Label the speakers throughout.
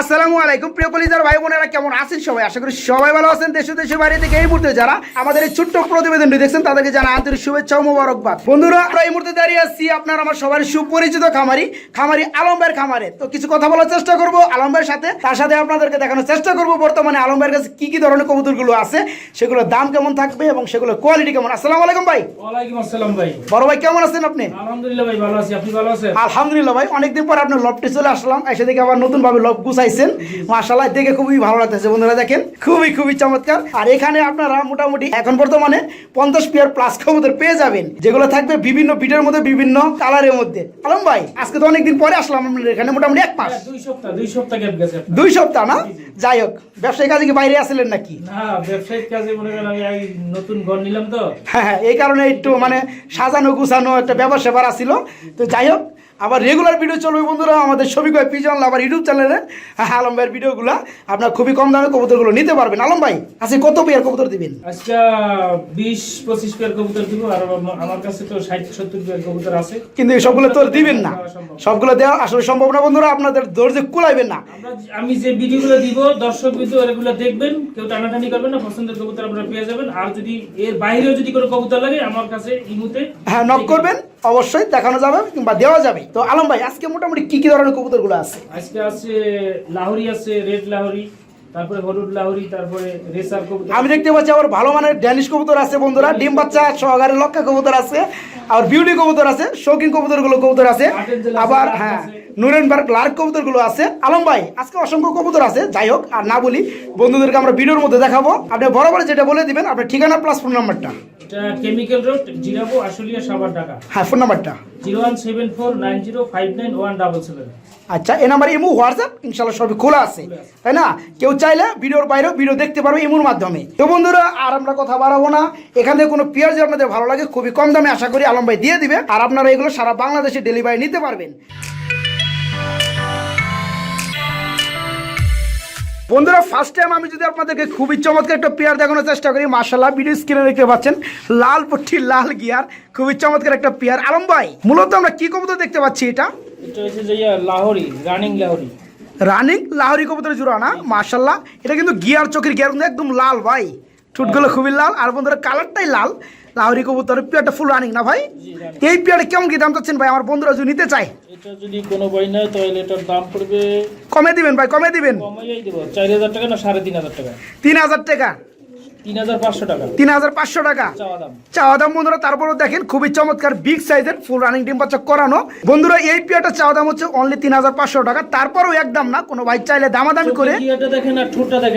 Speaker 1: আসসালামু আলাইকুম। প্রিয় কলিজার ভাই বোনেরা কেমন আছেন সবাই? আশা করি সবাই ভালো আছেন। দেশ ও দেশের বাইরে থেকে এই মুহূর্তে যারা আমাদের এই ছোট্ট প্রতিবেদনটি দেখছেন তাদেরকে জানা আন্তরিক শুভেচ্ছা ও মোবারকবাদ। বন্ধুরা আমরা এই মুহূর্তে দাঁড়িয়ে আছি আপনার আমার সবার সুপরিচিত খামারি খামারি আলমবের খামারে। তো কিছু কথা বলার চেষ্টা করব আলমবের সাথে। তার সাথে আপনাদেরকে দেখানোর চেষ্টা করব বর্তমানে আলমবের কাছে কি কি ধরনের কবুতরগুলো আছে সেগুলোর দাম কেমন থাকবে এবং সেগুলোর কোয়ালিটি কেমন। আসসালামু আলাইকুম ভাই।
Speaker 2: ওয়ালাইকুম আসসালাম ভাই।
Speaker 1: বড় ভাই কেমন আছেন আপনি?
Speaker 2: আলহামদুলিল্লাহ ভাই ভালো আছি। আপনি ভালো আছেন?
Speaker 1: আলহামদুলিল্লাহ ভাই অনেকদিন পর আপনার লবটি চলে আসলাম। এসে দেখে আবার নতুন ভাবে লব গুছাইছেন মাশাল্লাহ দেখে খুবই ভালো লাগতেছে বন্ধুরা দেখেন। খুবই খুবই চমৎকার। আর এখানে আপনারা মোটামুটি এখন বর্তমানে পঞ্চাশ পিয়ার প্লাস কবুতর পেয়ে যাবেন যেগুলো থাকবে বিভিন্ন বিটের মধ্যে বিভিন্ন কালারের মধ্যে। আলম ভাই আজকে তো অনেকদিন পরে আসলাম আপনাদের এখানে মোটামুটি এক মাস।
Speaker 2: দুই সপ্তাহ দুই সপ্তাহ গ্যাপ গেছে
Speaker 1: দুই সপ্তাহ না? যাই হোক ব্যবসায়ী কাজে কি বাইরে আসলেন নাকি?
Speaker 2: না ব্যবসায়িক কাজে মনে করেন আমি এই নতুন ঘর নিলাম তো।
Speaker 1: হ্যাঁ হ্যাঁ এই কারণে একটু মানে সাজানো গুছানো একটা স্যাপার আসছিল তো যাই হোক আবার রেগুলার ভিডিও চলবে বন্ধুরা আমাদের ছবি কয় পিজন আবার ইউটিউব চ্যানেলে হ্যাঁ আলম ভাইয়ের ভিডিওগুলো আপনার খুবই কম দামে কবুতরগুলো নিতে পারবেন। আলম ভাই আজকে কত পেয়ার কবুতর দিবেন?
Speaker 2: আজকে বিশ পঁচিশ পেয়ার কবুতর দিব আর আমার- কাছে তো ষাট সত্তর পেয়ার কবুতর আছে।
Speaker 1: কিন্তু সবগুলো তো দিবেন না। সবগুলো দেওয়া আসলে সম্ভব না বন্ধুরা আপনাদের ধৈর্য কুলাইবেন না।
Speaker 2: আমি যে ভিডিওগুলো দিব দর্শক ভিডিও এগুলো দেখবেন কেউ টানাটানি করবেন না পছন্দের কবুতর আপনারা পেয়ে যাবেন। আর যদি এর বাইরেও যদি কোনো কবুতর লাগে আমার কাছে ইমুতে
Speaker 1: হ্যাঁ নক করবেন অবশ্যই দেখানো যাবে কিংবা দেওয়া যাবে। তো আলম ভাই আজকে মোটামুটি কি কি ধরনের কবুতরগুলো আছে?
Speaker 2: আজকে আছে লাহোরি আছে রেড লাহোরি তারপরে হলুদ লাহোরি তারপরে রেসার কবুতর।
Speaker 1: আমি দেখতে পাচ্ছি আবার ভালো মানের ড্যানিশ কবুতর আছে বন্ধুরা ডিম বাচ্চা সহকারে লক্ষা কবুতর আছে আর বিউটি কবুতর আছে শৌখিন কবুতরগুলো কবুতর আছে আবার হ্যাঁ। নুরেনবার্গ লার্ক কবুতরগুলো আছে। আলম ভাই আজকে অসংখ্য কবুতর আছে যাই হোক আর না বলি বন্ধুদেরকে আমরা ভিডিওর মধ্যে দেখাবো। আপনি বরাবর যেটা বলে দিবেন আপনার ঠিকানা প্লাস ফোন নাম্বারটা
Speaker 2: কেমিক্যাল রোড জিরাবো আশুলিয়া সাবার ঢাকা।
Speaker 1: হ্যাঁ ফোন নাম্বারটা
Speaker 2: zero one seven four nine zero five nine one double seven
Speaker 1: আচ্ছা এ নাম্বার ইমু হোয়াটসঅ্যাপ ইনশাল্লাহ সবই খোলা আছে। তাই না? কেউ চাইলে ভিডিওর বাইরেও ভিডিও দেখতে পারবে ইমুর মাধ্যমে। তো বন্ধুরা আর আমরা কথা বাড়াবো না। এখান থেকে কোনো পেঁয়াজ যদি আপনাদের ভালো লাগে খুবই কম দামে আশা করি আলম ভাই দিয়ে দিবে। আর আপনারা এগুলো সারা বাংলাদেশে ডেলিভারি নিতে পারবেন। বন্ধুরা ফার্স্ট টাইম আমি যদি আপনাদেরকে খুবই চমৎকার একটা পেয়ার দেখানোর চেষ্টা করি মার্শাল্লাহ ভিডিও স্ক্রিনে দেখতে পাচ্ছেন লাল পট্টি লাল গিয়ার খুবই চমৎকার একটা পেয়ার আলম ভাই মূলত আমরা কি কবুতর দেখতে পাচ্ছি এটা?
Speaker 2: লাহোরি রানিং লাহোরি।
Speaker 1: রানিং লাহরি কবুতরের জোড়া না? মার্শাল্লাহ এটা কিন্তু গিয়ার চোখের গিয়ার একদম লাল ভাই। ঠুটগুলো খুবই লাল। আর বন্ধুরা কালারটাই লাল। লাহরি কবুতর পেয়ারটা ফুল রানিং না ভাই? এই পেয়ারটা কেমন কি দাম চাচ্ছেন ভাই? আমার বন্ধুরা যদি নিতে চায়।
Speaker 2: এটা যদি কোনো না তাহলে এটার দাম পড়বে
Speaker 1: কমে দিবেন ভাই কমে দিবেন।
Speaker 2: দেবো। চার হাজার টাকা না সাড়ে তিন হাজার টাকা?
Speaker 1: তিন হাজার টাকা।
Speaker 2: তিন হাজার পাঁচশো টাকা। চাওয়া দাম।
Speaker 1: বন্ধুরা তারপরেও দেখেন খুবই চমৎকার বিগ সাইজের ফুল রানিং ডিম বাচ্চা করানো। বন্ধুরা এই চাওয়া দাম হচ্ছে অনলি তিন হাজার পাঁচশো টাকা। তারপরেও একদম না কোনো ভাই চাইলে দামাদামি করে।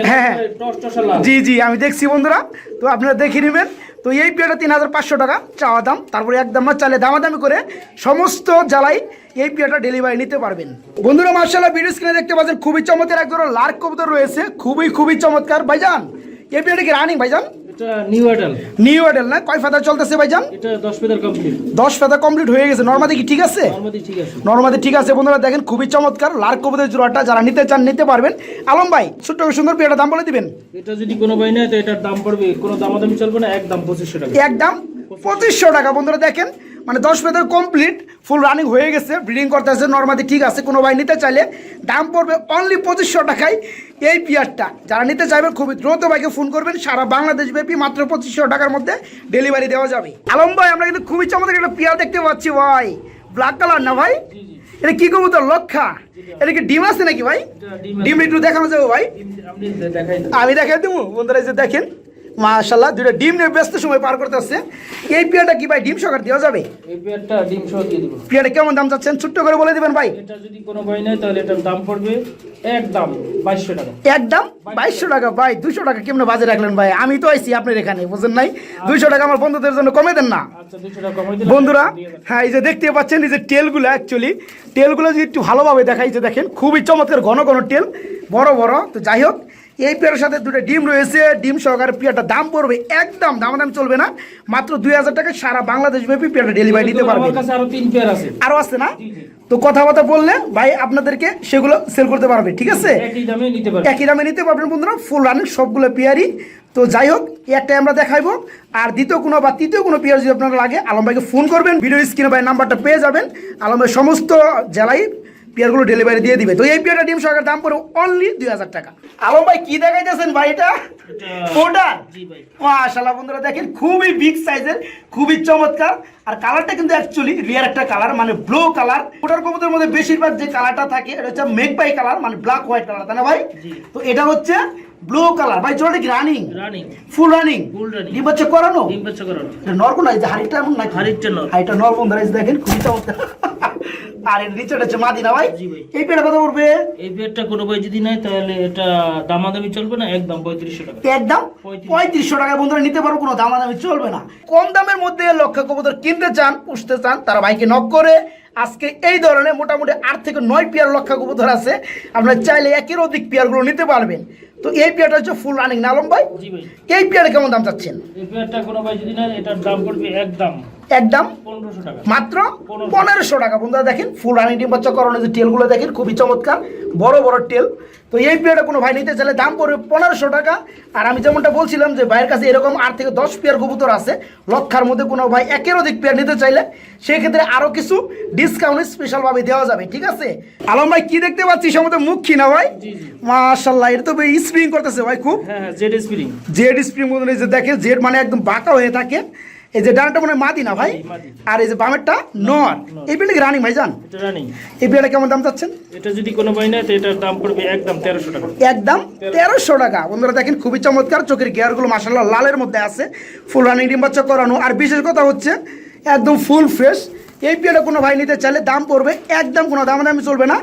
Speaker 1: হ্যাঁ, হ্যাঁ। জি জি আমি দেখছি বন্ধুরা। তো আপনারা দেখে নেবেন। তো এই পেয়ারটা তিন হাজার পাঁচশো টাকা চাওয়া দাম। তারপরে একদম না চালে দামাদামি করে সমস্ত জ্বালাই এই পেয়ারটা ডেলিভারি নিতে পারবেন। বন্ধুরা মার্শাল্লাহ ভিডিও স্ক্রিনে দেখতে পাচ্ছেন খুবই চমৎকার এক ধরনের লার্ক কবুতর রয়েছে। খুবই খুবই চমৎকার। ভাইজান পেয়ারটা কি রানিং ভাইজান?
Speaker 2: এটা নিউ
Speaker 1: এডেল না? কয় ফাদার চলতেছে ভাইজান?
Speaker 2: এটা দশ পেদার কমপ্লিট
Speaker 1: হয়ে গেছে। নর্মাদি কি ঠিক আছে?
Speaker 2: নর্মাদি ঠিক আছে।
Speaker 1: নর্মাদি ঠিক আছে। বন্ধুরা দেখেন খুবই চমৎকার। লার্ক কবুতরের জোড়াটা যারা নিতে চান নিতে পারবেন। আলম ভাই ছোট্ট সুন্দর পেয়ারটা দাম বলে দিবেন।
Speaker 2: এটা যদি কোনো বই নেয় তো এটার দাম পড়বে কোনো দামাদামি চলবে না একদম পঁচিশশো টাকা।
Speaker 1: একদম পঁচিশশো টাকা। বন্ধুরা দেখেন মানে দশ পেতের কমপ্লিট ফুল রানিং হয়ে গেছে ব্রিডিং করতেছে নর্মালি ঠিক আছে কোনো ভাই নিতে চাইলে দাম পড়বে অনলি পঁচিশশো টাকায় এই পিয়ারটা যারা নিতে চাইবেন খুবই দ্রুত ভাইকে ফোন করবেন সারা বাংলাদেশ ব্যাপী মাত্র পঁচিশশো টাকার মধ্যে ডেলিভারি দেওয়া যাবে। আলম ভাই আমরা কিন্তু খুবই চমৎকার একটা পিয়ার দেখতে পাচ্ছি ভাই। ব্ল্যাক কালার না ভাই? এটা কি করব তোর লক্ষা এটা কি ডিম আছে নাকি ভাই?
Speaker 2: ডিম
Speaker 1: একটু দেখানো যাবে ভাই। আমি দেখাই দেবো বন্ধুরা যে দেখেন। মাশাল্লাহ দুইটা ডিম নিয়ে ব্যস্ত সময় পার করতে আসছে এই পিয়াটা কি ভাই ডিম সকার দেওয়া যাবে?
Speaker 2: এই পেয়ারটা ডিম সহ দিয়ে দিব।
Speaker 1: কেমন দাম চাচ্ছেন? ছোট্ট করে বলে দিবেন ভাই।
Speaker 2: এটা যদি কোনো বই নেয় তাহলে এটার দাম পড়বে একদম বাইশশো টাকা।
Speaker 1: একদম বাইশশো টাকা ভাই দুশো টাকা কেমন বাজে রাখলেন ভাই? আমি তো আইছি আপনার এখানে বুঝেন নাই? দুইশো টাকা আমার বন্ধুদের জন্য কমে দেন না।
Speaker 2: আচ্ছা দুশো টাকা কমাই দিলাম
Speaker 1: বন্ধুরা হ্যাঁ এই যে দেখতে পাচ্ছেন এই যে টেলগুলো অ্যাকচুয়ালি টেলগুলো যদি একটু ভালোভাবে দেখাই যে দেখেন খুবই চমৎকার ঘন ঘন টেল বড় বড়। তো যাই হোক এই পেয়ারের সাথে দুটো ডিম রয়েছে। ডিম সহকারে পেয়ারটা দাম পড়বে একদম দাম দাম চলবে না। মাত্র দুই হাজার টাকা সারা বাংলাদেশ ব্যাপী পেয়ারটা ডেলিভারি নিতে
Speaker 2: পারবে। আরও আছে।
Speaker 1: আরও আছে না। তো কথাবার্তা বললে ভাই আপনাদেরকে সেগুলো সেল করতে পারবে ঠিক আছে?
Speaker 2: একই দামে নিতে
Speaker 1: পারবেন বন্ধুরা ফুল রানিং সবগুলো পেয়ারই। তো যাই হোক একটাই আমরা দেখাইবো। আর দ্বিতীয় কোনো বা তৃতীয় কোনো পেয়ার যদি আপনার লাগে আলম ভাইকে ফোন করবেন। ভিডিও স্ক্রিনে ভাই নাম্বারটা পেয়ে যাবেন। আলম ভাই সমস্ত জেলায় পেয়ারগুলো ডেলিভারি দিয়ে দিবে। তো এই পেয়ারটা ডিম সহকারে দাম পড়ে অনলি দুই হাজার টাকা। আলম ভাই কি দেখাইতেছেন ভাই এটা? ওটা মাশাআল্লাহ বন্ধুরা দেখেন খুবই বিগ সাইজের খুবই চমৎকার। আর কালারটা কিন্তু অ্যাকচুয়ালি রিয়ার একটা কালার মানে ব্লু কালার ওটার কবুতরের মধ্যে বেশিরভাগ যে কালারটা থাকে এটা হচ্ছে মেক বাই কালার মানে ব্ল্যাক হোয়াইট কালার তাই না ভাই? তো এটা হচ্ছে ব্লু কালার ভাই জোড়াটা কি running
Speaker 2: running
Speaker 1: full running
Speaker 2: Full running।
Speaker 1: ডিম হচ্ছে করানো?
Speaker 2: ডিম বাচ্চা করানো।
Speaker 1: এটা নর কোন যে হাড়িটা এমন নাকি?
Speaker 2: হাড়িটা নর।
Speaker 1: হাড়িটা নর বন্ধুরা দেখেন খুবই চমৎকার। আর এর নিচেটা হচ্ছে মাদিনা ভাই।
Speaker 2: ভাই।
Speaker 1: এই পেটা কত পড়বে?
Speaker 2: এই পেয়ারটা কোনো ভাই যদি তাহলে এটা দামাদামি চলবে না একদম পঁয়ত্রিশশো টাকা।
Speaker 1: একদম? পঁয়ত্রিশশো টাকায় বন্ধুরা নিতে পারো কোনো দাম চলবে না। কম দামের মধ্যে লক্ষ কবুতর কিনতে চান পুষতে চান তারা ভাইকে নক করে। আজকে এই ধরনের মোটামুটি আট থেকে নয় পেয়ার লক্ষ কবুতর আছে। আপনারা চাইলে একের অধিক পেয়ারগুলো নিতে পারবেন। তো এই পেয়ারটা হচ্ছে ফুল রানিং না আলম ভাই। এই পেয়ারে কেমন দাম চাচ্ছেন?
Speaker 2: এই পেয়ারটা কোনো ভাই যদি নেয় এটার দাম পড়বে একদম
Speaker 1: একদম মাত্র
Speaker 2: পনেরোশো।
Speaker 1: টাকা। বন্ধুরা দেখেন ফুল রানিং ডিম বাচ্চা যে টেলগুলো দেখেন খুবই চমৎকার বড় বড় টেল তো এই পেয়ারটা কোনো ভাই নিতে চাইলে দাম পড়বে পনেরোশো টাকা। আর আমি যেমনটা বলছিলাম যে ভাইয়ের কাছে এরকম আট থেকে দশ পেয়ার কবুতর আছে লক্ষার মধ্যে কোনো ভাই একের অধিক পেয়ার নিতে চাইলে সেই ক্ষেত্রে আরও কিছু ডিসকাউন্ট স্পেশালভাবে দেওয়া যাবে ঠিক আছে? আলম ভাই কি দেখতে পাচ্ছি? সম্ভবত মুখী না ভাই? মাশাল্লাহ এটা তো স্প্রিং করতেছে ভাই খুব।
Speaker 2: জেড স্প্রিং
Speaker 1: জেড স্প্রিং যে দেখেন জেড মানে একদম বাঁকা হয়ে থাকে। এই যে ডানটা মানে মাদি না ভাই? আর এই যে বামেরটা নর এই বিল্ডিং রানিং ভাই জান?
Speaker 2: এটা রানিং।
Speaker 1: এই বিয়াটা কেমন দাম চাচ্ছেন?
Speaker 2: এটা যদি কোনো ভাই নেয় তো এটার দাম পড়বে একদম তেরোশো টাকা।
Speaker 1: একদম তেরোশো টাকা। বন্ধুরা দেখেন খুবই চমৎকার। চোখের গিয়ারগুলো মাসাল্লাহ লালের মধ্যে আছে। ফুল রানিং ডিম বাচ্চা করানো আর বিশেষ কথা হচ্ছে একদম ফুল ফ্রেশ। এই পিয়াটা কোনো ভাই নিতে চাইলে দাম পড়বে একদম কোনো দাম দামি চলবে না।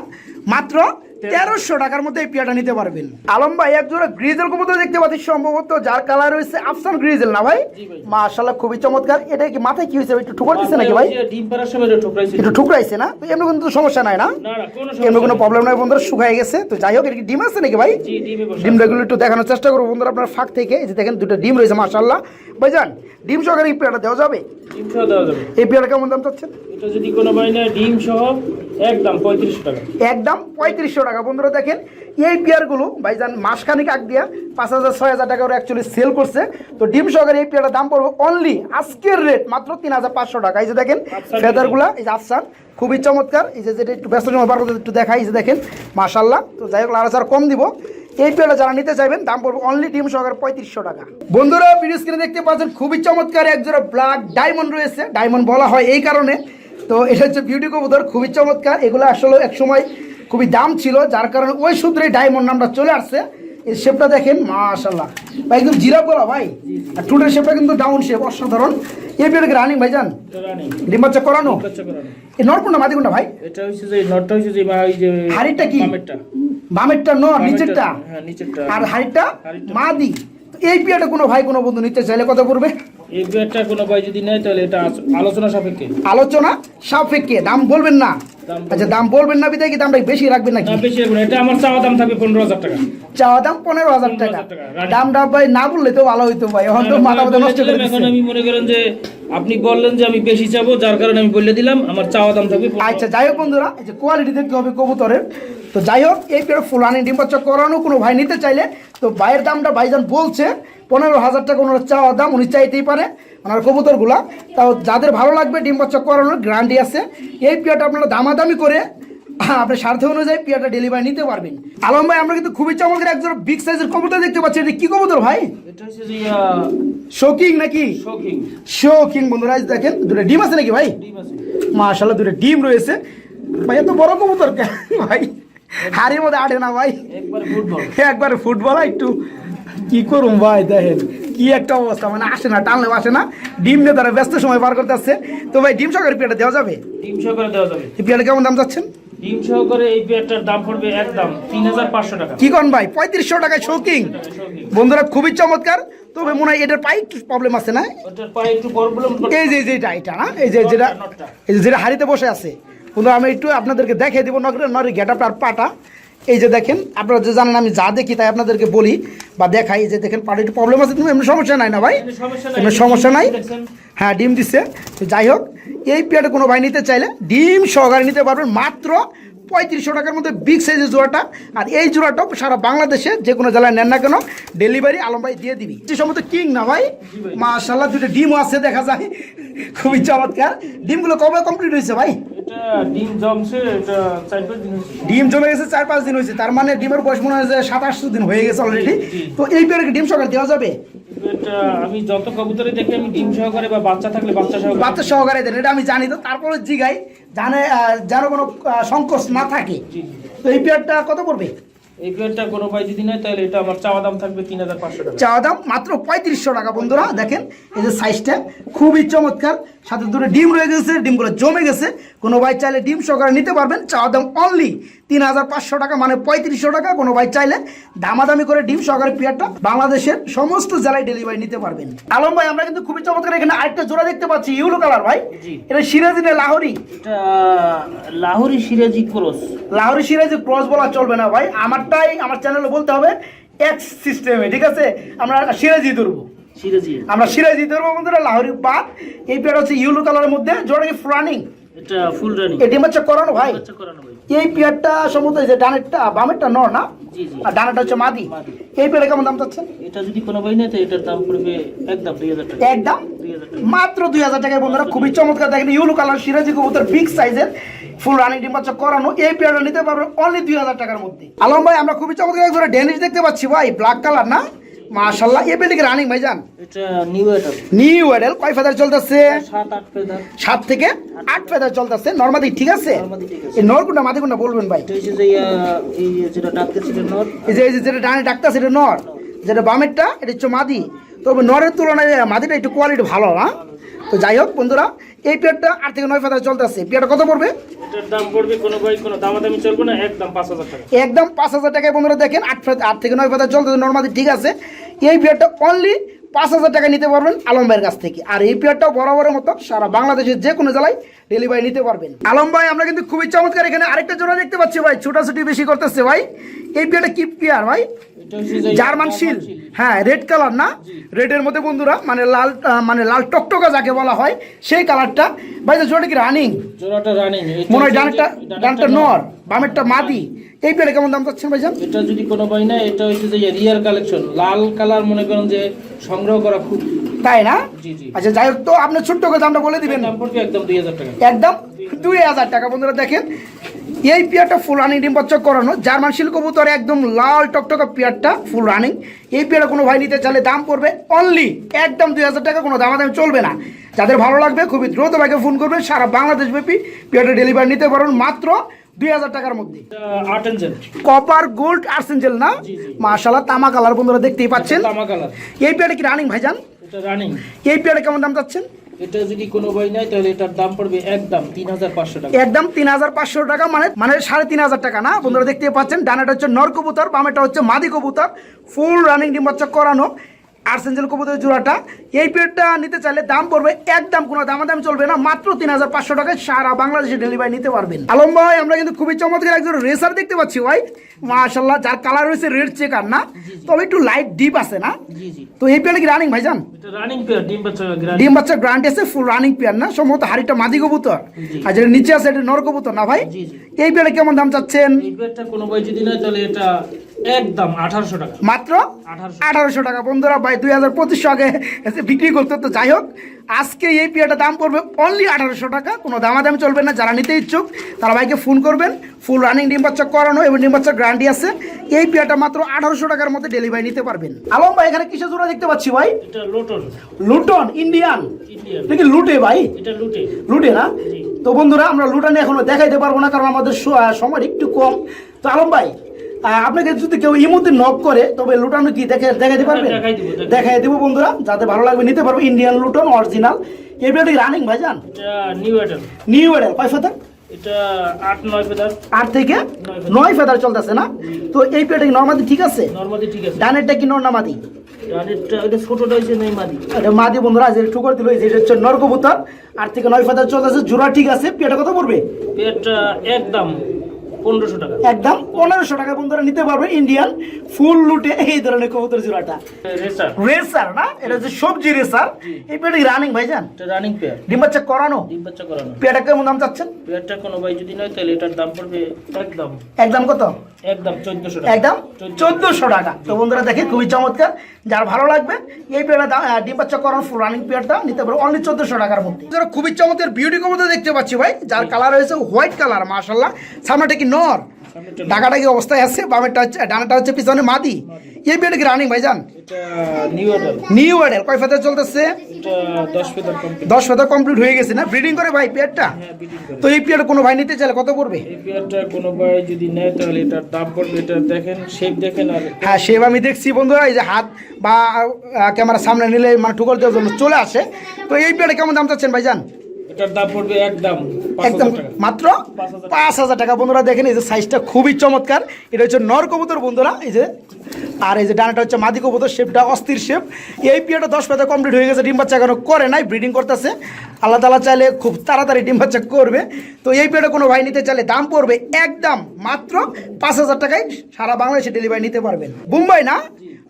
Speaker 1: মাত্র তেরোশো টাকার মধ্যে এই পিয়াটা নিতে পারবেন। আলম ভাই এক জোড়া গ্রিজেল কবুতর দেখতে পাচ্ছি সম্ভবত যার কালার হয়েছে আফসান গ্রিজেল না ভাই?
Speaker 2: ভাই।
Speaker 1: মাশাল্লাহ খুবই চমৎকার। এটা কি মাথায় কি হয়েছে একটু ঠুকর দিচ্ছে নাকি ভাই?
Speaker 2: এটা
Speaker 1: একটু ঠুকরাইছে। না? তো এমনি কিন্তু সমস্যা নাই না?
Speaker 2: না না কোনো
Speaker 1: এমনি কোনো প্রবলেম নাই বন্ধুরা শুকায় গেছে। তো যাই হোক এর কি ডিম আছে নাকি ভাই?
Speaker 2: জি ডিমে বসে
Speaker 1: ডিমগুলো একটু দেখানোর চেষ্টা করব বন্ধুরা আপনার ফাঁক থেকে। এই যে দেখেন দুটো ডিম রয়েছে মাশাল্লাহ ভাইজান ডিম সহকারে এই পেয়ারটা দেওয়া যাবে?
Speaker 2: ডিম সহ দেওয়া যাবে।
Speaker 1: এই পেয়ারটা কেমন দাম চাচ্ছেন?
Speaker 2: এটা যদি কোনো ভাই নেয় ডিম সহ একদম পঁয়ত্রিশশো টাকা।
Speaker 1: একদম পঁয়ত্রিশশো টাকা। বন্ধুরা দেখেন এই পেয়ারগুলো ভাইজান মাসখানিক আগ দিয়া পাঁচ হাজার ছয় হাজার টাকা অ্যাকচুয়ালি সেল করছে। তো ডিম সহকারে এই পেয়ারটার দাম পড়বে অনলি আজকের রেট মাত্র তিন হাজার পাঁচশো টাকা। এই যে দেখেন ফেদারগুলা এই যে আফসান খুবই চমৎকার। এই যে যেটা একটু ব্যস্ত সময় বার একটু দেখাই এই যে দেখেন মাশাল্লাহ তো যাই হোক আরও কম দিব। এই পেয়ারটা যারা নিতে চাইবেন দাম পড়বে অনলি ডিম সহকারে পঁয়ত্রিশশো টাকা। বন্ধুরা ভিডিও স্ক্রিনে দেখতে পাচ্ছেন খুবই চমৎকার একজোড়া ব্ল্যাক ডায়মন্ড রয়েছে। ডায়মন্ড বলা হয় এই কারণে। তো এটা হচ্ছে বিউটি কবুতর খুবই চমৎকার। এগুলো আসলে এক সময় খুবই দাম ছিল যার কারণে ওই সূত্রে ডায়মন্ড নামটা চলে আসছে। এই শেপটা দেখেন মাশাল্লাহ ভাই একদম জিরা বলা ভাই। আর টুটের শেপটা কিন্তু ডাউন শেপ অসাধারণ। রানিং ডিম বাচ্চা করানো? নরকুন্ডা মাদিকুন্ডা ভাই?
Speaker 2: এটা হচ্ছে যে নটটা হচ্ছে যে মা- যে
Speaker 1: হাড়িটা কি?
Speaker 2: বামেরটা।
Speaker 1: নর নিচেরটা?
Speaker 2: হ্যাঁ নিচেরটা।
Speaker 1: আর হাড়িটা
Speaker 2: হাড়িটা।
Speaker 1: মাদি। তো এই পিয়াটা কোনো ভাই কোনো বন্ধু নিতে চাইলে কত পড়বে
Speaker 2: এই পেয়ারটা কোনো ভাই যদি নেয় তাহলে এটা আলোচনা সাপেক্ষে।
Speaker 1: আলোচনা সাপেক্ষে দাম বলবেন না। আচ্ছা দাম বলবেন না বিদায় কি দামটা বেশি রাখবেন নাকি?
Speaker 2: বেশি রাখব এটা আমার চাওয়া দাম থাকবে পনেরো হাজার টাকা।
Speaker 1: চাওয়া দাম পনেরো হাজার টাকা।
Speaker 2: 15,000 টাকা, রানি।
Speaker 1: দামটা ভাই না বললে তো ভালো হইতো ভাই। এখন তো মাথা মাথা নষ্ট করে
Speaker 2: এখন আমি মনে করেন যে আপনি বললেন যে আমি বেশি চাবো যার কারণে আমি বলে দিলাম আমার চাওয়া দাম থাকবে
Speaker 1: আচ্ছা যাই হোক বন্ধুরা যে কোয়ালিটি দেখতে হবে কবুতরের। তো যাই হোক এই পেয়ার ফুলানি ডিম করানো কোনো ভাই নিতে চাইলে তো ভাইয়ের দামটা ভাইজান বলছে। পনেরো হাজার টাকা ওনার চাওয়া দাম উনি চাইতেই পারে ওনার কবুতরগুলা। তাও যাদের ভালো লাগবে ডিম বাচ্চা করানোর গ্যারান্টি আছে। এই পেয়ারটা আপনারা দামাদামি করে আপনার স্বার্থ অনুযায়ী পেয়ারটা ডেলিভারি নিতে পারবেন। আলম ভাই আমরা কিন্তু খুবই চমৎকার একজন বিগ সাইজের কবুতর দেখতে পাচ্ছি। এটা কি কবুতর ভাই? শোকিং নাকি? শোকিং বন্ধুরা দেখেন দুটো ডিম আছে নাকি ভাই? মাশাল্লাহ দুটো ডিম রয়েছে। ভাই এত বড় কবুতর ভাই? হাড়ির মধ্যে আটে না ভাই?
Speaker 2: একবার ফুটবল
Speaker 1: একবার ফুটবল একটু কি করুম ভাই দেখেন কি একটা অবস্থা মানে আসে না টানলে আসে না। ডিম নিয়ে তারা ব্যস্ত সময় পার করতে আসছে। তো ভাই ডিম সহকারে পেয়ারটা দেওয়া যাবে?
Speaker 2: ডিম সহকারে দেওয়া যাবে।
Speaker 1: এই পেয়ারটা কেমন দাম যাচ্ছেন
Speaker 2: ডিম সহকারে এই পেয়ারটার দাম পড়বে একদম তিন হাজার পাঁচশো টাকা।
Speaker 1: কি কন ভাই পঁয়ত্রিশশো টাকায় শৌকিং বন্ধুরা খুবই চমৎকার। তবে মনে হয় এটার একটু প্রবলেম আছে না? এই যে এটা না? এই যে যেটা এই যে যেটা হাড়িতে বসে আছে। আমি একটু আপনাদেরকে দেখিয়ে দিব নগরের নরের গেটাপটা আর পাটা। এই যে দেখেন আপনারা যে জানেন আমি যা দেখি তাই আপনাদেরকে বলি বা দেখাই। যে দেখেন পাড়ে একটু প্রবলেম আছে তুমি এমনি সমস্যা নাই না ভাই? এমনি সমস্যা নাই। হ্যাঁ ডিম দিচ্ছে। তো যাই হোক এই পেয়ারটা কোনো ভাই নিতে চাইলে ডিম সহকারে নিতে পারবেন। মাত্র পঁয়ত্রিশশো টাকার মধ্যে বিগ সাইজের জোড়াটা। আর এই জোড়াটাও সারা বাংলাদেশে যে কোনো জেলায় নেন না কেন ডেলিভারি আলম ভাই দিয়ে দিবি। যে সমস্ত কিং না ভাই? মাশাল্লাহ দুটো ডিমও আছে দেখা যায়। খুবই চমৎকার। ডিমগুলো কবে কমপ্লিট হয়েছে ভাই?
Speaker 2: ডিম জমছে এটা চার পাঁচ দিন হয়েছে।
Speaker 1: ডিম জমে গেছে চার পাঁচ দিন হয়েছে। তার মানে ডিমের বয়স মনে হয় যে সাত আটশো দিন হয়ে গেছে অলরেডি তো এই পেয়ারকে ডিম সকাল দেওয়া যাবে?
Speaker 2: আমি যত কবুতরে দেখি আমি ডিম সহকারে বা বাচ্চা থাকলে বাচ্চা সহকারে
Speaker 1: বাচ্চা সহকারে দেন এটা আমি জানি তো। তারপরে জিগাই জানে যেন কোনো সংকোচ না থাকে। তো এই পেয়ারটা কত পড়বে?
Speaker 2: এই কোনো ভাই যদি নেয় তাহলে এটা আমার চাওয়া দাম থাকবে তিন হাজার পাঁচশো টাকা।
Speaker 1: চাওয়া দাম মাত্র পঁয়ত্রিশশো টাকা। বন্ধুরা দেখেন এই যে সাইজটা খুবই চমৎকার। সাথে দুটো ডিম রয়ে গেছে ডিমগুলো জমে গেছে। কোনো ভাই চাইলে ডিম সহকারে নিতে পারবেন। চাওয়া দাম অনলি তিন হাজার পাঁচশো টাকা মানে পঁয়ত্রিশশো টাকা। কোনো ভাই চাইলে দামাদামি করে ডিম সহকারে পেয়ারটা বাংলাদেশের সমস্ত জেলায় ডেলিভারি নিতে পারবেন। আলম ভাই আমরা কিন্তু খুবই চমৎকার এখানে আরেকটা জোড়া দেখতে পাচ্ছি ইউলো কালার ভাই। এটা সিরাজি না লাহোরি?
Speaker 2: লাহোরি সিরাজি ক্রস।
Speaker 1: লাহোরি সিরাজে ক্রস বলা চলবে না ভাই। আমারটাই আমার চ্যানেলে বলতে হবে এক্স সিস্টেমে ঠিক আছে? আমরা সিরাজি ধরবো। আমরা সিরাজি ধরবো বন্ধুরা লাহোরি বাদ এই পেয়ার হচ্ছে ইউলো কালারের মধ্যে জোড়া কি ফ্রানিং
Speaker 2: এটা ফুল রানিং
Speaker 1: এটি হচ্ছে করানো ভাই? এই পেয়ারটা সম্ভবত যে ডানেরটা বামেরটা নর না? আর ডানেরটা হচ্ছে মাদি। এই পেয়ারে কেমন দাম চাচ্ছেন?
Speaker 2: এটা যদি কোনো ভাই নেয় এটার দাম পড়বে একদম দুই হাজার টাকা।
Speaker 1: একদম?
Speaker 2: দুই হাজার টাকা।
Speaker 1: মাত্র টাকায় বন্ধুরা খুবই চমৎকার। দেখেন ইউলো কালার সিরাজি কবুতর বিগ সাইজের ফুল রানিং ডিম বাচ্চা করানো। এই পেয়ারটা নিতে পারবেন অনলি দুই হাজার টাকার মধ্যে। আলম ভাই আমরা খুবই চমৎকার একজোড়া ডেনিশ দেখতে পাচ্ছি ভাই ব্ল্যাক কালার না? মাশাল্লাহ এই পেয়ারটিকে রানিং ভাই যান
Speaker 2: এটা নিউ এটা
Speaker 1: নিউ এডেল কয় ফেদার চলতেছে?
Speaker 2: সাত আট ফেদার
Speaker 1: সাত থেকে আট ফেদার চলতেছে। নর্মাদি ঠিক আছে। এই নর কোনটা মাদি বলবেন ভাই।
Speaker 2: এটা হচ্ছে যে এই যে যেটা ডাকতে ছিল নর।
Speaker 1: এই যে যেটা ডানে ডাক্তার সেটা নর। যেটা বামেরটা এটা হচ্ছে মাদি। তবে নরের তুলনায় মাদিটা একটু কোয়ালিটি ভালো না তো যাই হোক বন্ধুরা এই পেয়ারটা আট থেকে নয় ফেদার চলতেছে। পেয়ারটা কত পড়বে?
Speaker 2: এটার দাম পড়বে কোনো ভাই কোনো দামাদামি চলবে না একদম পাঁচ হাজার টাকা।
Speaker 1: একদম পাঁচ হাজার টাকায় বন্ধুরা দেখেন আট আট থেকে নয় ফেদার চলতেছে নর্মাদি ঠিক আছে। এই পেয়ারটা অনলি পাঁচ হাজার টাকা নিতে পারবেন আলম ভাইয়ের কাছ থেকে। আর এই পেয়ারটাও বরাবরের মতো সারা বাংলাদেশের যে কোনো জেলায় ডেলিভারি নিতে পারবেন। আলম ভাই আমরা কিন্তু খুবই চমৎকার এখানে আরেকটা জোড়া দেখতে পাচ্ছি ভাই ছোটাছুটি বেশি করতেছে ভাই। এই পেয়ারটা কি পেয়ার ভাই? জার্মান শিল হ্যাঁ রেড কালার না? রেডের মধ্যে বন্ধুরা মানে লাল মানে লাল টকটকা যাকে বলা হয় সেই কালারটা ভাই তো জোড়াটা কি রানিং
Speaker 2: রানিং
Speaker 1: মনে হয় ডানটা ডানটা নর। বামেরটা মাদি। এই পেয়ারে কেমন দাম চাচ্ছেন ভাইজান?
Speaker 2: এটা যদি কোনো ভাই না এটা হচ্ছে যে রিয়ার কালেকশন লাল কালার মনে করেন যে সংগ্রহ করা খুব
Speaker 1: তাই না? আচ্ছা যাই হোক তো আপনার ছোট্ট করে দামটা বলে দিবেন।
Speaker 2: একদম দুই হাজার টাকা।
Speaker 1: বন্ধুরা দেখেন এই পেয়ারটা ফুল রানিং ডিম বাচ্চা করানো। জার্মান শিল্ক কবুতর একদম লাল টকটকা পেয়ারটা ফুল রানিং এই পেয়ারটা কোনো ভাই নিতে চাইলে দাম পড়বে অনলি একদম দুই হাজার টাকা। কোনো দামাদামি চলবে না। যাদের ভালো লাগবে খুবই দ্রুত ভাইকে ফোন করবেন। সারা বাংলাদেশ ব্যাপী পেয়ারটা ডেলিভারি নিতে পারবেন মাত্র দুই হাজার টাকার মধ্যে। কপার গোল্ড আর্সেঞ্জেল না। মাশাল্লাহ তামা কালার বন্ধুরা দেখতেই পাচ্ছেন। এই পেয়ারটা কি রানিং ভাইজান?
Speaker 2: এটা রানিং
Speaker 1: এই পেয়ারটা কেমন দাম চাচ্ছেন?
Speaker 2: এটা যদি কোনো বই নাই তাহলে এটার দাম পড়বে একদম তিন হাজার পাঁচশো টাকা।
Speaker 1: একদম তিন হাজার পাঁচশো টাকা মানে মানে সাড়ে তিন হাজার টাকা না? বন্ধুরা দেখতে পাচ্ছেন ডানাটা হচ্ছে নর কবুতর বামেটা হচ্ছে মাদি কবুতর। ফুল রানিং ডিম বাচ্চা করানো। আর্সেঞ্জেল কবুতরের জোড়াটা এই পেয়ারটা নিতে চাইলে দাম পড়বে একদম কোনো দামাদাম চলবে না মাত্র তিন হাজার পাঁচশো টাকায় সারা বাংলাদেশে ডেলিভারি নিতে পারবেন। আলম ভাই আমরা কিন্তু খুবই চমৎকার একজন রেসার দেখতে পাচ্ছি ভাই। মাশাল্লাহ যার কালার রয়েছে রেড চেকার না? তবে একটু লাইট ডিপ আছে না?
Speaker 2: জি জি।
Speaker 1: তো এই পেয়ারটা কি রানিং ভাইজান?
Speaker 2: এটা রানিং পেয়ার ডিম বাচ্চা গ্রান্ড
Speaker 1: ডিম বাচ্চা গ্রান্ট আছে ফুল রানিং পেয়ার না? সম্ভবত হাড়িটা মাদি কবুতর। আর যেটা নিচে আছে এটা নর কবুতর না ভাই? এই পেয়ারে কেমন দাম চাচ্ছেন?
Speaker 2: এই পেয়ারটা কোনো ভাই যদি তাহলে এটা একদম আঠারোশো টাকা।
Speaker 1: মাত্র?
Speaker 2: আঠারোশো।
Speaker 1: টাকা। বন্ধুরা ভাই দুই হাজার পঁচিশশো আগে বিক্রি করতে তো যাই হোক আজকে এই দাম পড়বে অনলি আঠারোশো টাকা। কোনো দামাদামি চলবে না যারা নিতে ইচ্ছুক তারা ভাইকে ফোন করবেন। ফুল রানিং ডিম বাচ্চা করানো এবং ডিম বাচ্চা গ্যারান্টি আছে। এই পেয়ারটা মাত্র আঠারোশো টাকার মধ্যে ডেলিভারি নিতে পারবেন। আলম ভাই এখানে কিসের জোড়া দেখতে পাচ্ছি ভাই?
Speaker 2: লুটন।
Speaker 1: ইন্ডিয়ান লুটে ভাই?
Speaker 2: এটা লুটে।
Speaker 1: লুটে না? তো বন্ধুরা আমরা লুটানি এখনও দেখাইতে পারব না কারণ আমাদের সময় একটু কম। তো আলম ভাই আপনাকে যদি কেউ ইমুতে নক করে তবে লুটানো কি দেখে দেখাইতে পারবেন
Speaker 2: দেখাই দিব,
Speaker 1: বন্ধুরা যাতে ভালো লাগবে নিতে পারব ইন্ডিয়ান লুটন অরিজিনাল এই পেয়ারটি রানিং ভাই যান
Speaker 2: নিউ অ্যাডাল
Speaker 1: নিউ এডেল কয় ফেদার
Speaker 2: এটা আট নয় ফেদার
Speaker 1: আট থেকে
Speaker 2: নয়
Speaker 1: ফেদার চলতেছে না? তো এই পেয়ারটা কি নর্মাদি ঠিক আছে?
Speaker 2: নর্মালি ঠিক আছে।
Speaker 1: ডানেরটা কি নর না মাদি বন্ধুরা যে ঠুকর দিল এটা হচ্ছে নরকবুতর। আট থেকে নয় ফেদার চলতেছে জোড়া ঠিক আছে পেয়ারটা কত পড়বে?
Speaker 2: পেয়ারটা একদম পনেরোশো টাকা।
Speaker 1: একদম পনেরোশো টাকা বন্ধুরা নিতে পারবে ইন্ডিয়ান ফুল লুটে এই ধরনের কবুতর জোড়াটা।
Speaker 2: রেসার।
Speaker 1: রেসার না? এটা হচ্ছে সবজি রেসার। এই পেটে রানিং ভাইজান?
Speaker 2: এটা রানিং পেয়ার।
Speaker 1: ডিম বাচ্চা করানো?
Speaker 2: ডিম বাচ্চা করানো।
Speaker 1: পেয়ারটা কেমন দাম চাচ্ছেন?
Speaker 2: পেয়ারটা কোনো ভাই যদি নয় তাহলে এটার দাম পড়বে একদম।
Speaker 1: একদম কত?
Speaker 2: একদম চোদ্দশো টাকা।
Speaker 1: একদম চোদ্দশো। টাকা। তো বন্ধুরা দেখে খুবই চমৎকার। যার ভালো লাগবে এই পেয়ারটা দাম ডিম বাচ্চা করানো ফুল রানিং পেয়ারটা নিতে পারো অনলি চোদ্দশো টাকার মধ্যে। যারা খুবই চমৎকার বিউটি কবুতর দেখতে পাচ্ছি ভাই। যার কালার হয়েছে হোয়াইট কালার মাশাল্লাহ সামনেটা কি নর। ঢাকাটা কি অবস্থায় আছে বামেরটা হচ্ছে ডানাটা হচ্ছে পিছনে মাদি। এই পেয়ারটা কি রানিং ভাইজান।
Speaker 2: এটা নিউ অর্ডার
Speaker 1: কয় ফেদার চলতেছে?
Speaker 2: দশ
Speaker 1: ফেদার কমপ্লিট হয়ে গেছে না? ব্রিডিং করে ভাই পেয়ারটা তো এই পেয়ারটা কোনো ভাই নিতে চাইলে কত পড়বে?
Speaker 2: এই পেয়ারটা কোনো ভাই যদি নেয় তাহলে এটার দাম পড়বে এটা দেখেন শেপ দেখেন আর
Speaker 1: হ্যাঁ সেভ আমি দেখছি বন্ধুরা এই যে হাত বা ক্যামেরা সামনে নিলে মানে টুকর দেওয়ার জন্য চলে আসে। তো এই পেয়ারে কেমন দাম চাচ্ছেন ভাই ভাইজান?
Speaker 2: এটার দাম পড়বে একদম
Speaker 1: একদম মাত্র
Speaker 2: পাঁচ হাজার
Speaker 1: টাকা। বন্ধুরা দেখেন এই যে সাইজটা খুবই চমৎকার। এটা হচ্ছে নর কবুতর বন্ধুরা এই যে। আর এই যে ডানাটা হচ্ছে মাদি কবুতর শেপটা অস্থির শেপ এই পিয়াটা দশ পাতা কমপ্লিট হয়ে গেছে ডিম বাচ্চা করে নাই ব্রিডিং করতেছে। আল্লাহ তালা চাইলে খুব তাড়াতাড়ি ডিম বাচ্চা করবে। তো এই পিয়াটা কোনো ভাই নিতে চাইলে দাম পড়বে একদম মাত্র পাঁচ হাজার টাকায় সারা বাংলাদেশে ডেলিভারি নিতে পারবেন। মুম্বাই না?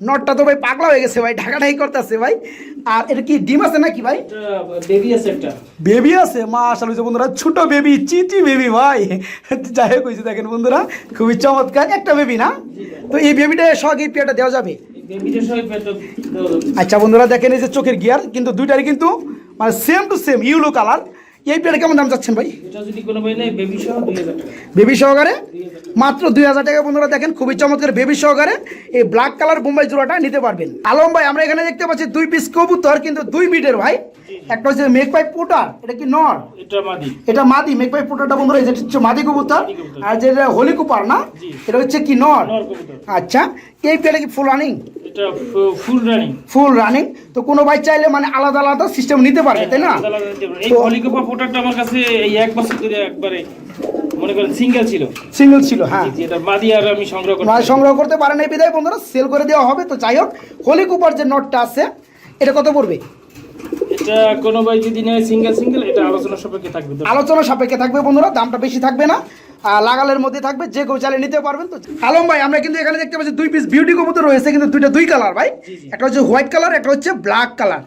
Speaker 1: নটটা তো ভাই পাগলা হয়ে গেছে ভাই ঢাকাটাই করতেছে ভাই। আর এটা কি ডিম আছে নাকি ভাই?
Speaker 2: বেবি আছে একটা।
Speaker 1: বেবি আছে? মা আসলে হচ্ছে বন্ধুরা ছোট বেবি চিচি বেবি ভাই। যাই হোক হয়েছে দেখেন বন্ধুরা খুবই চমৎকার একটা বেবি না? তো এই বেবিটা সহ এই
Speaker 2: সঙ্গে পেয়ারটা দেওয়া যাবে।
Speaker 1: আচ্ছা বন্ধুরা দেখেন এই যে চোখের গিয়ার কিন্তু দুইটারই কিন্তু মানে same to same yellow colour এই পেয়ারটা কেমন দাম চাচ্ছেন ভাই?
Speaker 2: বেবি
Speaker 1: সহকারে মাত্র দুই হাজার টাকা বন্ধুরা দেখেন খুবই চমৎকার বেবি সহকারে এই ব্ল্যাক কালার বোম্বাই জোড়াটা নিতে পারবেন। আলম ভাই আমরা এখানে দেখতে পাচ্ছি দুই পিস কবুতর কিন্তু দুই মিটের ভাই। একটা হচ্ছে মেঘ পাই পোটার এটা কি নর?
Speaker 2: এটা মাদি।
Speaker 1: এটা মাদি মেঘপাই পোটাটা বন্ধুরা যেটা হচ্ছে মাদি কবুতর আর যেটা হোলি কুপার না এটা হচ্ছে কি নর? আচ্ছা এই পেলে কি ফুল রানিং
Speaker 2: এটা ফুল রানিং
Speaker 1: ফুল রানিং তো কোনো ভাই চাইলে মানে আলাদা আলাদা সিস্টেম নিতে পারবে তাই না?
Speaker 2: এই
Speaker 1: তো-
Speaker 2: হলিকপা ফোটারটা আমার কাছে এই এক বছর ধরে একবারে মনে করেন সিঙ্গেল ছিল।
Speaker 1: সিঙ্গেল ছিল হ্যাঁ।
Speaker 2: এটা মাদি আর আমি সংগ্রহ
Speaker 1: সংগ্রহ করতে পারেন এই বিদায় বন্ধুরা সেল করে দেওয়া হবে তো যাই হোক হোলি কুপার যে নটটা আছে এটা কত পড়বে?
Speaker 2: এটা কোনো ভাই যদি নেয় সিঙ্গেল সিঙ্গেল এটা আলোচনা সাপেক্ষে থাকবে
Speaker 1: আলোচনা সাপেক্ষে থাকবে বন্ধুরা দামটা বেশি থাকবে না আর লাগালের মধ্যে থাকবে যে কেউ চালিয়ে নিতে পারবেন তো। আলম ভাই আমরা কিন্তু এখানে দেখতে পাচ্ছি দুই পিস বিউটি কবুতর রয়েছে কিন্তু দুইটা দুই কালার ভাই। একটা হচ্ছে হোয়াইট কালার একটা হচ্ছে ব্ল্যাক কালার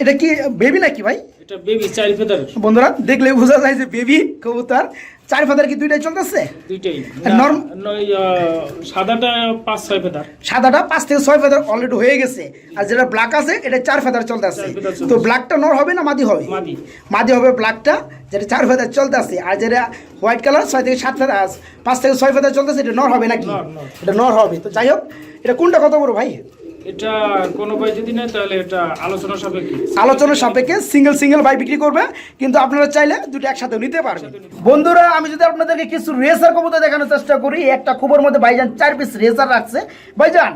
Speaker 1: এটা কি বেবি নাকি ভাই?
Speaker 2: এটা বেবি চাইল ফেদার
Speaker 1: বন্ধুরা দেখলে বোঝা যায় যে বেবি কবুতর। চার ফাদার কি দুইটাই চলতেছে?
Speaker 2: দুইটাই।
Speaker 1: নরম-
Speaker 2: সাদাটা পাঁচ ছয় ফেদার।
Speaker 1: সাদাটা পাঁচ থেকে ছয় ফেদার অলরেডি হয়ে গেছে। আর যেটা ব্ল্যাক আছে এটা চার ফেদার চলতে আছে
Speaker 2: চলতেছে।
Speaker 1: তো ব্ল্যাকটা নর হবে না মাদি হবে?
Speaker 2: মাদি।
Speaker 1: হবে ব্ল্যাকটা যেটা চার ফেদার চলতে আছে আর যেটা হোয়াইট কালার ছয় থেকে সাত ফেদার পাঁচ থেকে ছয় ফেদার চলতেছে এটা নর হবে নাকি। এটা নর হবে। তো যাই হোক এটা কোনটা কত বড় ভাই?
Speaker 2: এটা কোনো ভাই যদি নেয় তাহলে এটা আলোচনা সাপেক্ষে।
Speaker 1: আলোচনার সাপেক্ষে সিঙ্গেল সিঙ্গেল বাই বিক্রি করবে কিন্তু আপনারা চাইলে দুটো একসাথে নিতে পারবেন। বন্ধুরা আমি যদি আপনাদেরকে কিছু রেসার কবুতর দেখানোর চেষ্টা করি একটা খবর মধ্যে ভাইজান চার পিস রেসার রাখছে। ভাইজান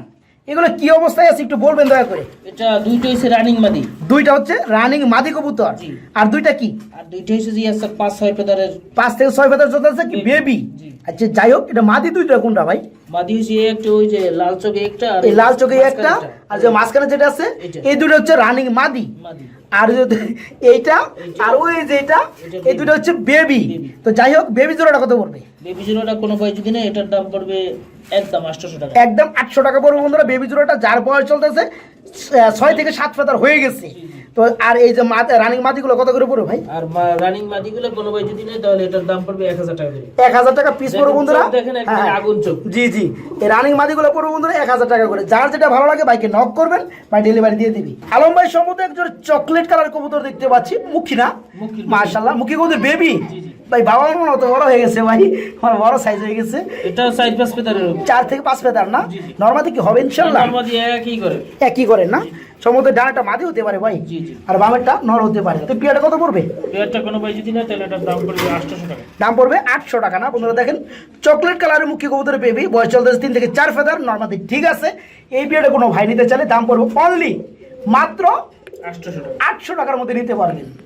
Speaker 1: এগুলো কি অবস্থায় আছে একটু বলবেন দয়া করে।
Speaker 2: এটা দুইটা হচ্ছে রানিং মাদি।
Speaker 1: দুইটা হচ্ছে রানিং মাদি কবুতর। আর দুইটা কি?
Speaker 2: আর দুইটা হচ্ছে যে আছে পাঁচ ছয় ফেদারের
Speaker 1: পাঁচ থেকে ছয় ফেদার চলতেছে কি বেবি। আচ্ছা যাই হোক এটা মাদি দুইটা কোনটা ভাই?
Speaker 2: একটা ওই যে লাল চোখে একটা আর
Speaker 1: এই লাল চোখে একটা আর যে মাঝখানে যেটা আছে এই দুটো হচ্ছে রানিং মাদি।
Speaker 2: মাদি।
Speaker 1: আর এইটা আর ওই যে এটা
Speaker 2: এটা
Speaker 1: এই দুটো হচ্ছে বেবি তো যাই হোক বেবি জোড়াটা কত পড়বে?
Speaker 2: বেবি জোড়াটা কোনো যদি এটার দাম পড়বে একদম আটশোশো টাকা।
Speaker 1: একদম আটশো টাকা পড়বে বন্ধুরা। বেবি জোড়াটা যার বয়স চলতেছে ছয় থেকে সাত ফেদার হয়ে গেছে। তো আর এই যে রানিং মাদিগুলো কত করে পড়বে ভাই
Speaker 2: আর রানিং মাদিগুলো কোনো ভাই যদি নেয় তাহলে এটার দাম পড়বে এক হাজার টাকা করে
Speaker 1: এক হাজার টাকা পিস পড়বে বন্ধুরা
Speaker 2: দেখেন একদম
Speaker 1: হ্যাঁ, হ্যাঁ।
Speaker 2: আগুন চোখ।
Speaker 1: জি জি এই রানিং মাদিগুলো পড়বে বন্ধুরা এক হাজার টাকা করে যার যেটা ভালো লাগে ভাইকে নক করবেন ভাই ডেলিভারি দিয়ে দিবি আলম ভাই সম্ভবত একজন চকলেট কালার কবুতর দেখতে পাচ্ছি মুখী না
Speaker 2: মুখী, মুখী।
Speaker 1: কবুতর বেবি। ভাই বাবা মনে অত বড় হয়ে গেছে ভাই আমার বড় সাইজ হয়ে গেছে।
Speaker 2: এটাও সাইড পাঁচ ফেদারের
Speaker 1: চার থেকে পাঁচ ফেদার না। নর্মাদি কি হবে ইনশাল্লাহ?
Speaker 2: মাদি একই করে।
Speaker 1: একই করেন না? সম্ভবত ডানাটা মাদি হতে পারে ভাই। আর বামেরটা নর হতে পারে। তো পিয়াটা কত পড়বে?
Speaker 2: পেয়ারটা কোনো ভাই যদি নেয় তাহলে এটার দাম পড়বে আটশোশো টাকা।
Speaker 1: দাম পড়বে আটশো টাকা না? বন্ধুরা দেখেন চকলেট কালারের মুখী কবুতরের বেবি বয়স চলতেছে তিন থেকে চার ফেদার। নর্মাদি ঠিক আছে। এই পিরিয়ডে কোনো ভাই নিতে চাইলে দাম পড়বে অনলি মাত্র
Speaker 2: আটশোশো টাকা।
Speaker 1: আটশো টাকার মধ্যে নিতে পারবেন।